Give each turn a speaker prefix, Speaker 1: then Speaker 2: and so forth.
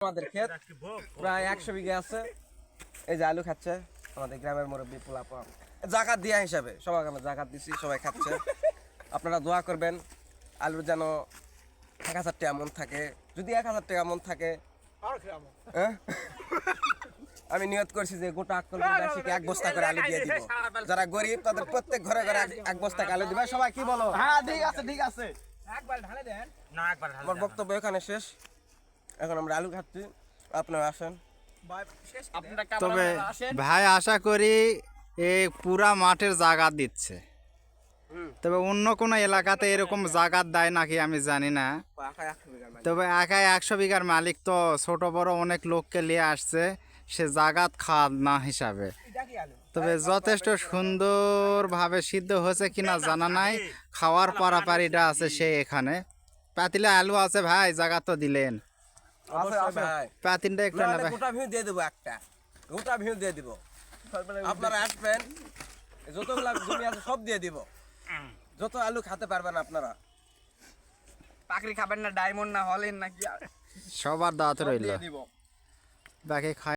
Speaker 1: আমাদের ক্ষেত প্রায় একশো বিঘা আছে। এই যে আলু খাচ্ছে আমাদের গ্রামের মুরব্বী পোলাপা। জাকাত দিয়া হিসাবে সবাই আমরা জাকাত দিছি সবাই খাচ্ছে। আপনারা দোয়া করবেন আলুর যেন এক হাজার টাকা মন থাকে। যদি এক হাজার টাকা মন থাকে হ্যাঁ? আমি নিয়ত করছি যে গোটা আক্কল এক বস্তা করে আলু দিয়ে দিব। যারা গরিব তাদের প্রত্যেক ঘরে ঘরে এক- এক বস্তা আলু দিবে। সবাই কি বলো?
Speaker 2: হ্যাঁ ঠিক আছে ঠিক আছে। একবার ঢালে দেন।
Speaker 1: না একবার আমার বক্তব্য এখানে শেষ। এখন আমরা আলু খাচ্ছি। আপনারা আসেন।
Speaker 3: তবে ভাই আশা করি এই পুরা মাঠের জায়গা দিচ্ছে। তবে অন্য কোনো এলাকাতে এরকম জায়গা দেয় নাকি আমি জানি না। তবে একাই একশো বিঘার মালিক তো ছোট বড় অনেক লোককে নিয়ে আসছে সে জাগাত খাওয়া না হিসাবে। তবে যথেষ্ট সুন্দরভাবে সিদ্ধ হয়েছে কিনা জানা নাই। খাওয়ার পারাপারিটা আছে সে এখানে। পাতিলে আলু আছে ভাই জায়গা তো দিলেন।
Speaker 1: অবশ্যই ভাই।
Speaker 3: পাতিলটা একটু
Speaker 1: গোটা ভিউ দিয়ে দেবো একটা। গোটা ভিউ দিয়ে দিব। আপনারা আসবেন যতগুলা জমি আছে সব দিয়ে দিব। যত আলু খেতে পারবেন আপনারা।
Speaker 2: পাকড়ি খাবেন না ডায়মন্ড না হলেন নাকি
Speaker 3: সবার দাওয়াত রইল।
Speaker 2: দিব।
Speaker 3: বাকি খাই